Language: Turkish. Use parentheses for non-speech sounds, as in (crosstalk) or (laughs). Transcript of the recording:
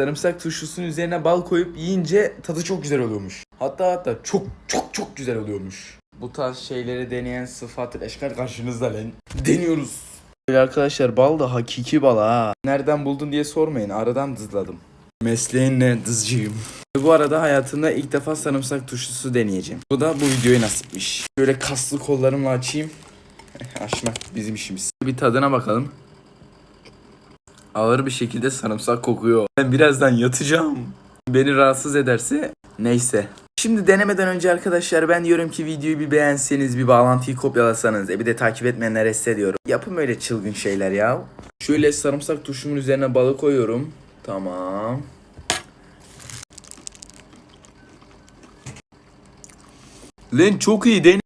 Sarımsak turşusunun üzerine bal koyup yiyince tadı çok güzel oluyormuş. Hatta hatta çok çok çok güzel oluyormuş. Bu tarz şeyleri deneyen sıfat eşkal karşınızda lan. Deniyoruz. Böyle arkadaşlar bal da hakiki bal ha. Nereden buldun diye sormayın. Aradan dızladım. Mesleğin ne? Dızcıyım. Bu arada hayatımda ilk defa sarımsak turşusu deneyeceğim. Bu da bu videoya nasipmiş. Şöyle kaslı kollarımla açayım. (laughs) Açmak bizim işimiz. Bir tadına bakalım. Ağır bir şekilde sarımsak kokuyor. Ben birazdan yatacağım. Beni rahatsız ederse neyse. Şimdi denemeden önce arkadaşlar ben diyorum ki videoyu bir beğenseniz bir bağlantıyı kopyalasanız e bir de takip etmeyenlere hissediyorum. Yapın öyle çılgın şeyler ya. Şöyle sarımsak turşumun üzerine balı koyuyorum. Tamam. Lan çok iyi den